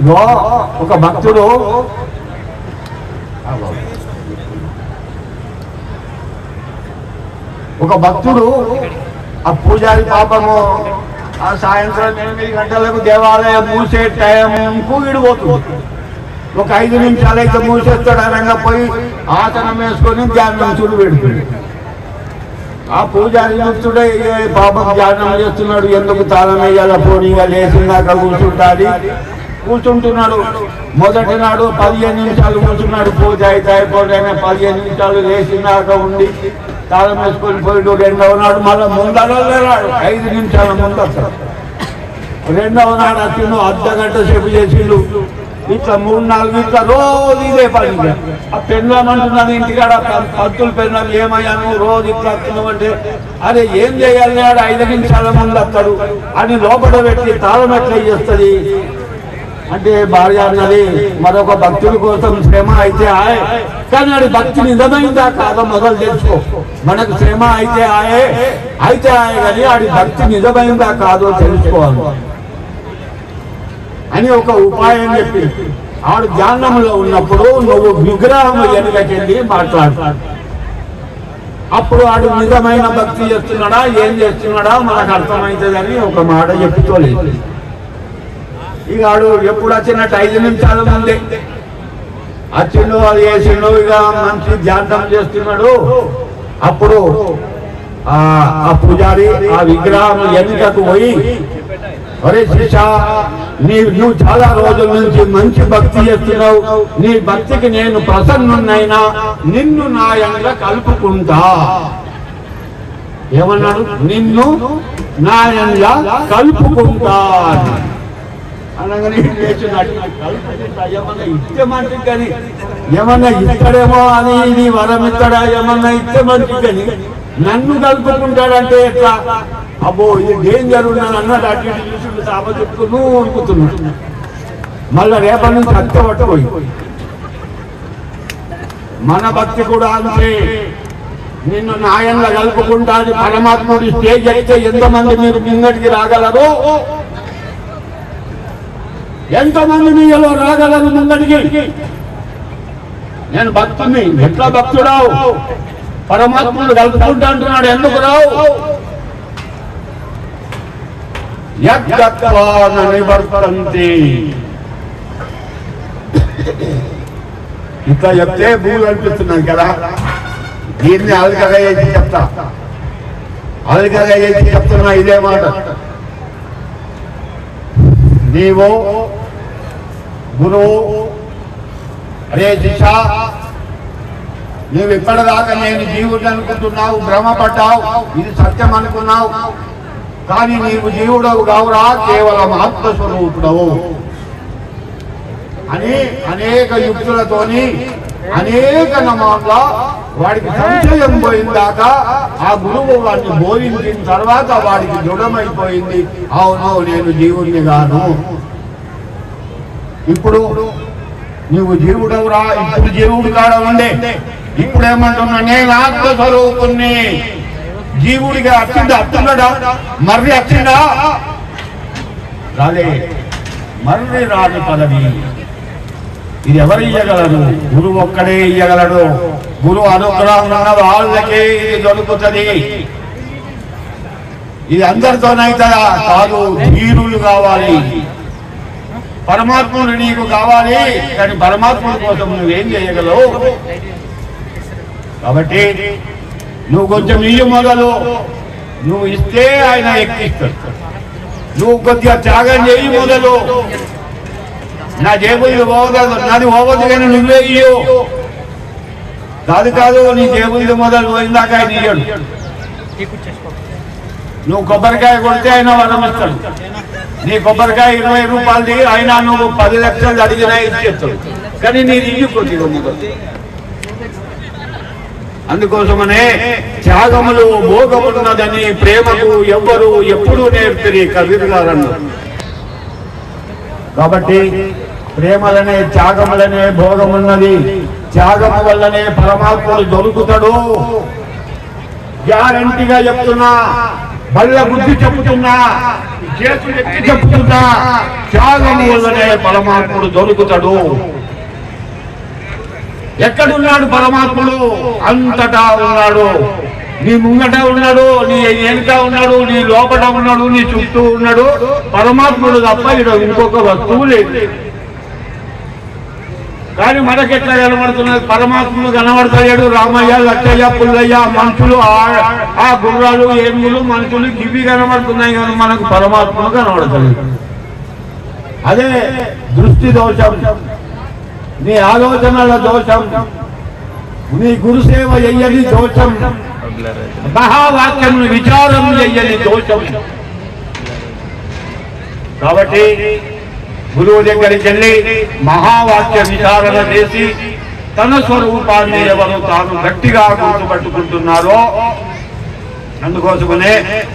ఇగో ఒక భక్తుడు ఒక భక్తుడు ఆ పూజారి పాపము ఆ సాయంత్రం ఎనిమిది గంటలకు దేవాలయం మూసే టైంకు విడిపోతుంది ఒక ఐదు నిమిషాలు అయితే మూసేస్తాడు అనగా పోయి ఆసనం వేసుకొని ధ్యానం చూడు పెడుతుంది. ఆ పూజారి భక్తుడే పాపం ధ్యానం చేస్తున్నాడు ఎందుకు తాళం వేయాల పోనీగా లేచిందాక కూర్చుంటాది? కూర్చుంటున్నాడు. మొదటి నాడు పదిహేను నిమిషాలు కూర్చున్నాడు. పూజ అయితే అయిపోయిన పదిహేను నిమిషాలు లేచినాక ఉండి తాళం వేసుకొని పోయిడు. రెండవ నాడు మళ్ళీ ముందరాడు ఐదు నిమిషాల ముందు రెండవ నాడు వచ్చిండు అర్ధ గంట సేపు చేసిండు. ఇట్లా మూడు నాలుగు ఇట్లా రోజు ఇదే పని ఆ పెన్లం అంటున్నది ఇంటికాడ. పత్తులు పంతులు ఏమయ్యాను రోజు ఇట్లా వస్తున్నామంటే అరే ఏం చేయాలి ఆడ? ఐదు నిమిషాల ముందు వస్తాడు అని లోపల పెట్టి తాళం ఎట్లా చేస్తుంది? అంటే భార్య అన్నది మరొక భక్తుల కోసం శ్రమ అయితే ఆయే. కానీ అది భక్తి నిజమైందా కాదో మొదలు తెలుసుకో. మనకు శ్రమ అయితే ఆయే. అయితే ఆయే కానీ అది భక్తి నిజమైందా కాదో తెలుసుకోవాలి. అని ఒక ఉపాయం చెప్పి ఆడు ధ్యానంలో ఉన్నప్పుడు నువ్వు విగ్రహం వెనుకకెళ్ళి మాట్లాడతాడు అప్పుడు ఆడు నిజమైన భక్తి చేస్తున్నాడా ఏం చేస్తున్నాడా మనకు అర్థమవుతుందని ఒక మాట చెప్పుకోలేదు ఇక ఆడు ఎప్పుడు వచ్చినట్టు ఐదు నిమిషాల ముందే. అచ్చిండు అది వేసిండు ఇక మంచి ధ్యానం చేస్తున్నాడు. అప్పుడు ఆ పూజారి ఆ విగ్రహం ఎన్నికకు పోయి అరే శిష నీ నువ్వు చాలా రోజుల నుంచి మంచి భక్తి చేస్తున్నావు. నీ భక్తికి నేను ప్రసన్నున్నైనా నిన్ను నా ఎండ కలుపుకుంటా. ఏమన్నాడు? నిన్ను నా ఎండ కలుపుకుంటా అనగానే ఈయన ఏమన్నా ఇస్తే మంచిది కానీ. ఏమన్నా ఇస్తాడేమో అని ఇది వరం ఇస్తాడా? ఏమన్నా ఇస్తే మంచిది కానీ. నన్ను కలుపుకుంటాడంటే ఎట్లా? అబ్బో ఇది డేంజర్ ఉన్నాను అన్నాడు. అటు ఇటు చూసి సాప చెప్పుకును ఉరుకుతున్నాడు మళ్ళా రేపటి నుంచి అత్త పట్టుకోయి మన భక్తి కూడా అంతే. నిన్ను నాయంగా కలుపుకుంటాను పరమాత్ముడి స్టేజ్ అయితే ఎంతమంది మీరు ముంగటికి రాగలరు? ఎంతమంది మీలో రాగలను ముంగటికి నేను భక్తుని ఎట్లా భక్తుడావు? పరమాత్ముడు కలుపుకుంటా అంటున్నాడు. ఎందుకు రావు? యజ్ఞత్వాన నివర్తంతి ఇట్లా చెప్తే భూమి అనిపిస్తున్నాను కదా? దీన్ని అలకగా చేసి చెప్తా. అలకగా చేసి చెప్తున్నా ఇదే మాట. నీవు గురువు అరే దిశ నువ్వు ఇప్పటిదాకా నేను జీవుడు అనుకుంటున్నావు భ్రమపడ్డావు ఇది సత్యం అనుకున్నావు. కానీ నీవు జీవుడవు కావురా కేవలం ఆత్మస్వరూపుడవు అని అనేక యుక్తులతోని అనేక నమాల వాడికి సంశయం పోయిందాక ఆ గురువు వాడిని బోధించిన తర్వాత వాడికి దృఢమైపోయింది. అవును నేను జీవుణ్ణి గాను ఇప్పుడు నువ్వు జీవుడవురా ఇప్పుడు జీవుడు కాడ ఉండే ఇప్పుడు ఏమంటున్నా నేను ఆత్మస్వరూపుణ్ణి. జీవుడిగా అచ్చిందా అత్తున్నాడా మర్రి అచ్చిందా? రాలే మర్రి రాని పదవి. ఇది ఎవరు ఇయ్యగలరు? గురువు ఒక్కడే ఇయ్యగలడు. గురువు అనుగ్రహం ఉన్న వాళ్ళకే ఇది దొరుకుతుంది. ఇది అందరితోనైతే కాదు ధీరులు కావాలి. పరమాత్ముడు నీకు కావాలి కానీ పరమాత్ముడి కోసం నువ్వేం చేయగలవు? కాబట్టి నువ్వు కొంచెం ఇయ్యి మొదలు. నువ్వు ఇస్తే ఆయన ఎక్కిస్తాడు. నువ్వు కొద్దిగా త్యాగం చేయి మొదలు. నా జేబులు పోవద్దు నాది పోవద్దు కానీ నువ్వే ఇయ్యు. కాదు కాదు నీ జేబులు మొదలు పోయిందాక ఆయన ఇయ్యడు. నువ్వు కొబ్బరికాయ కొడితే ఆయన వరం ఇస్తాడు. నీ కొబ్బరికాయ ఇరవై రూపాయలు దిగి అయినా నువ్వు పది లక్షలు అడిగినా ఇచ్చేస్తాడు కానీ నీది ఇల్లు కొద్దిగా అందుకోసమనే త్యాగములు భోగమున్నదని ప్రేమకు ఎవ్వరు ఎప్పుడు నేర్పిరి కవిరు గారన్నారు కాబట్టి ప్రేమలనే త్యాగములనే భోగమున్నది. త్యాగము వల్లనే పరమాత్ముడు దొరుకుతాడు. గ్యారంటీగా చెప్తున్నా బళ్ళ బుద్ధి చెప్తున్నా చేతులు ఎత్తి త్యాగము వల్లనే పరమాత్ముడు దొరుకుతాడు. ఎక్కడున్నాడు పరమాత్ముడు? అంతటా ఉన్నాడు. నీ ముంగట ఉన్నాడు నీ వెనుక ఉన్నాడు నీ లోపల ఉన్నాడు నీ చుట్టూ ఉన్నాడు. పరమాత్ముడు తప్ప ఇక్కడ ఇంకొక వస్తువు లేదు. కానీ ఎట్లా కనబడుతున్నది? పరమాత్ముడు కనబడతాడు రామయ్య లచ్చయ్య పుల్లయ్య మనుషులు ఆ- ఆ గుర్రాలు ఏములు మనుషులు గివి కనబడుతున్నాయి కానీ మనకు పరమాత్ముడు కనబడతాడు అదే దృష్టి దోషం నీ ఆలోచనల దోషం నీ గురుసేవ చెయ్యని దోషం. మహావాక్యం విచారం చెయ్యని దోషం. కాబట్టి గురువు దగ్గరికి వెళ్ళి మహావాక్య విచారణ చేసి తన స్వరూపాన్ని ఎవరు తాను గట్టిగా గుర్తుపట్టుకుంటున్నారో అందుకోసమనే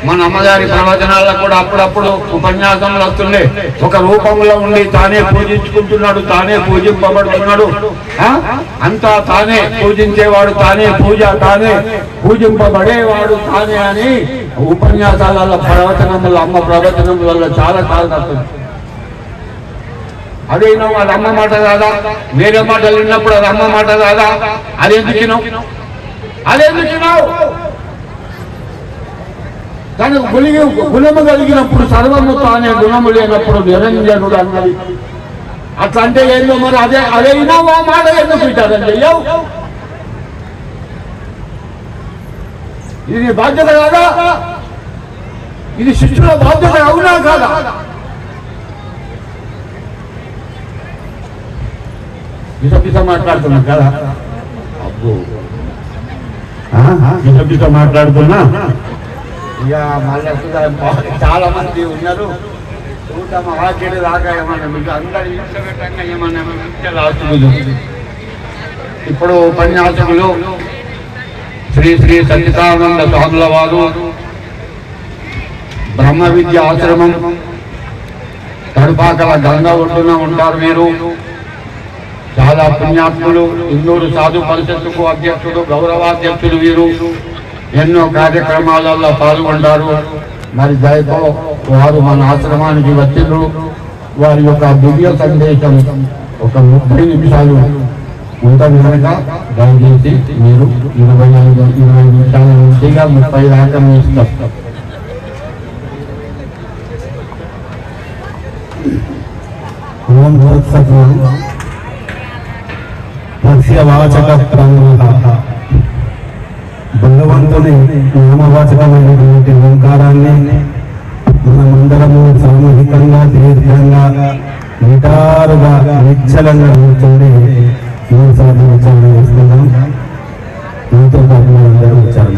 మన అమ్మగారి ప్రవచనాల్లో కూడా అప్పుడప్పుడు ఉపన్యాసంలో వస్తుండే. ఒక రూపంలో ఉండి తానే పూజించుకుంటున్నాడు తానే పూజింపబడుతున్నాడు. అంతా తానే పూజించేవాడు తానే పూజ తానే పూజింపబడేవాడు తానే అని ఉపన్యాసాల ప్రవచనములు అమ్మ ప్రవచనములలో వల్ల చాలా కాలం వస్తుంది అదేనో వాళ్ళ అమ్మ మాట కాదా? వేరే మాటలు విన్నప్పుడు అది అమ్మ మాట కాదా? అదేందుకు అదేందుకు కానీ తనకు గులిగి గుణము కలిగినప్పుడు సర్వము తానే గుణము లేనప్పుడు నిరంజనుడు అన్నది అట్లా అంటే ఏందో మరి అదే అదే వినవు మాట ఎందుకు విచారం చెయ్యవు. ఇది బాధ్యత కాదా? ఇది శిష్యుల బాధ్యత అవునా కాదా? పిస పిస మాట్లాడుతున్నా కదా? అబ్బో. పిస పిస మాట్లాడుతున్నా? ఇక మళ్ళీ చాలా మంది ఉన్నారు. చూద్దాం ఆఖరి దాకా ఏమన్నా మీకు అందరు ఇష్టపెట్టంగా ఏమన్నా ఇప్పుడు ఉపన్యాసకులు శ్రీ శ్రీ సచితానంద స్వాముల వారు బ్రహ్మ విద్య ఆశ్రమం తడుపాకల గంగా ఒడ్డున ఉంటారు మీరు చాలా పుణ్యాత్ములు ఇందూరు సాధు పరిషత్తుకు అధ్యక్షుడు గౌరవాధ్యక్షుడు వీరు. ఎన్నో కార్యక్రమాలలో పాల్గొంటారు. మరి దయతో వారు మన ఆశ్రమానికి వచ్చిండ్రు. వారి యొక్క దివ్య సందేశం ఒక ముప్పై నిమిషాలు ఉంటుంది కనుక దయచేసి మీరు ఇరవై ఐదు ఇరవై నిమిషాల నుంచిగా ముప్పై దాకా మీ ఇష్టం. ఓం తత్సత్ మత్స్యవాచక ప్రముఖ భగవంతుని నామవాచకమైనటువంటి ఓంకారాన్ని మనమందరము సామూహికంగా దీర్ఘంగా నిటారుగా నిశ్చలంగా కూర్చొని మూడుసార్లు విచారణ చేస్తున్నాం మీతో పాటు మనందరూ ఉచ్చారణ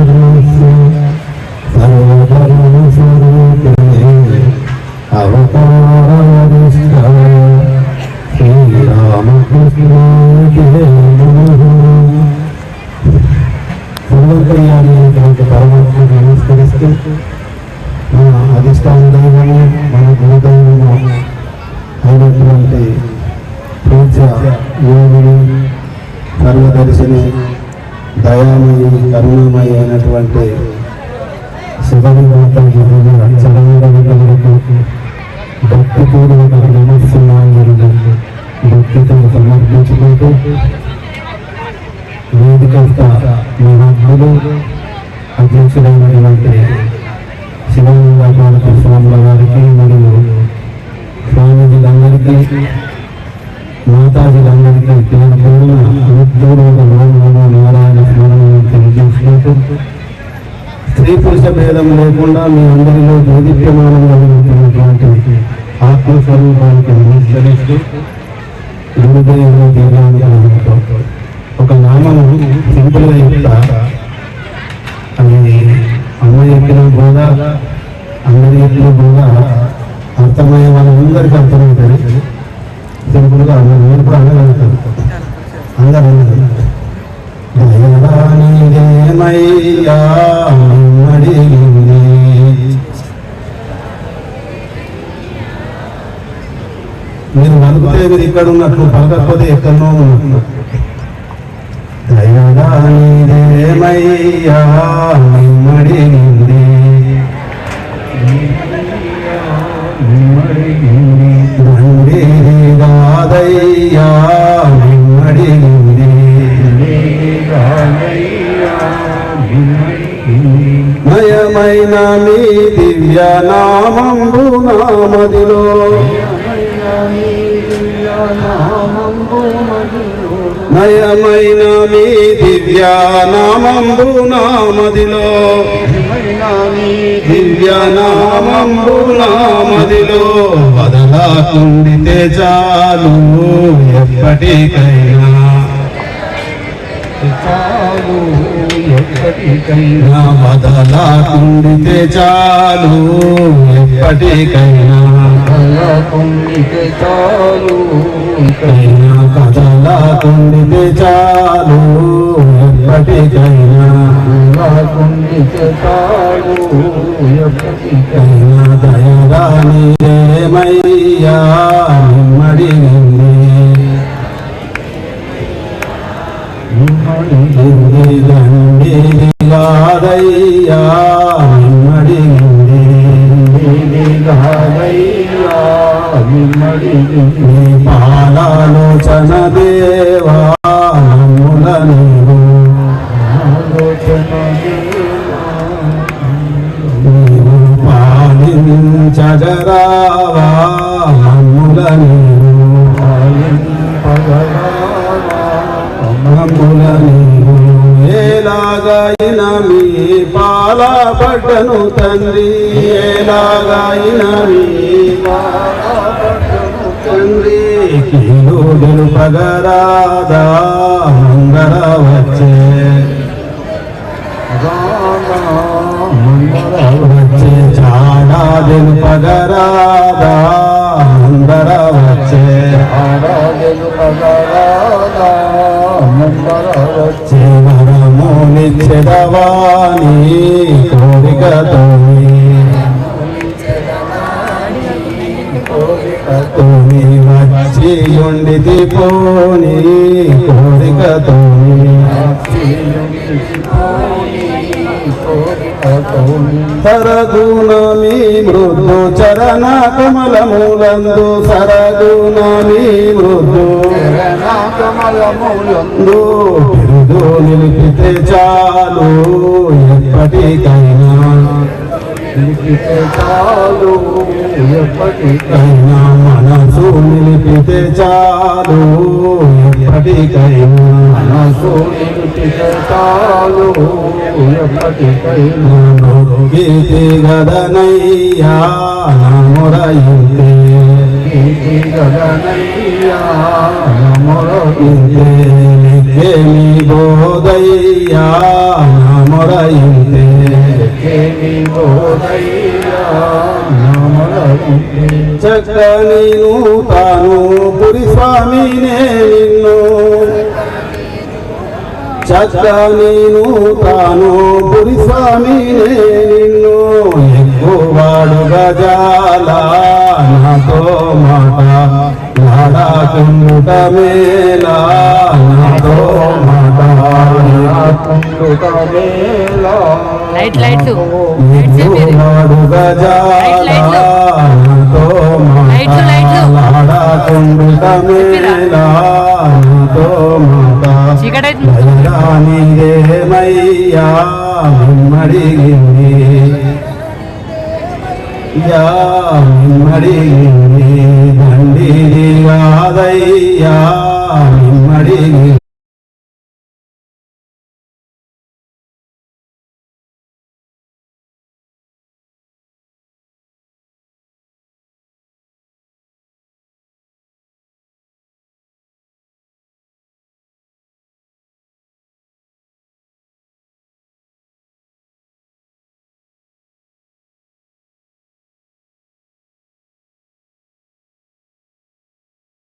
పూజ్య యోగిని సర్వదర్శిని దయామయి కరుణమయి అయినటువంటి శివని భక్తితో సమర్పించుకుంటూ వేదిక మహాత్ములు అధ్యక్షుడైనటువంటి శివానంద భారత స్వాముల వారికి మరియు స్వామీజీలందరికీ మాతాజీలందరికీ పేరు పేరున స్త్రీ భేదం లేకుండా మీ అందరిలో దేదీప్యమానంగా వెలుగుతున్నటువంటి ఆత్మస్వరూపానికి నమస్కరిస్తూ గురుదేవుని దీర్ఘాంతో ఒక నామము సింపుల్గా చెప్తా. అది అమ్మ చెప్పిన బోధ అందరి చెప్పిన బోధ అర్థమయ్యే వాళ్ళందరికీ అర్థమవుతుంది. సింపుల్గా నేను కూడా అనగలుగుతాను అందరూ అనగలుగుతారు దయరానిదేమయ్యా మీరు మీరు ఇక్కడ ఉన్నట్లు పలకపోతే ఎక్కడనో ఉన్నట్లు. దయరానిదేమయ్యా అడిగింది దండేది కాదయ్యా దివ్య నామంబు నామదిలో దివ్య నామంబు నామదిలో బదలాకుండితే చాలు ఎప్పటికైనా చాలు ఎప్పటికైనా. బదలాకుండితే చాలు ఎప్పటికైనా. పొందితే చాలు కదలాకుండితే చాలు ఎప్పటికైనా పొందితే చాలు ఎప్పటికైనా కైనా దయరాని రేమయ్యా మడిగింది హింది పాలాలోచన దే ఎలాగైన మీ పాల పడ్డను తండ్రి. ఎలాగైన మీ తండ్రి. కీలుడులు పగరాదా మంగళ వచ్చే. వచ్చే. చాడాదిలు పగరాదా మంగళ వచ్చే. చివరమునిచ్చెదవాని కోరికతోని తోని. వచ్చి ఉండితి పోని కోరికతోని సరగుణ మీ మృదు చరణ కమలములందు సరగుణ మీ మృదు దు బిరుదు నిలిపితే చాలు ఎప్పటికైనా. చాలు ఎప్పటికైనా. కైనా మనసు నిలిపితే చాలు ఎప్పటికైనా. మనసు నిలిపితే చాలు ఎప్పటికైనా. గీతి గదనయ్యా నమురయింతే నీతి గగనయ్యా నమరయింతే ఇంతే మీ బోధయ్యా నమురయింతే. కేమి బోధయ్యా నమరయింతే. చక్కనీను తాను పురి స్వామినే నిన్ను. చక్క నేను తాను పురి స్వామినే నిన్ను. ఎక్కువాడు గజాల నాతో మాట నాడాకుండుట మేలా నాతో మాట మేలా లైట్ లైట్లు నాడు. గజాలతో లైట్లు, లైట్లు. మాట్లాడుకుండుట మేలాతో మాట చీకటి అవుతుంది. దైరానిదేమయ్యా మిమ్మడిగింది యా మిమ్మడిగింది முடியாதையா நிம்மடி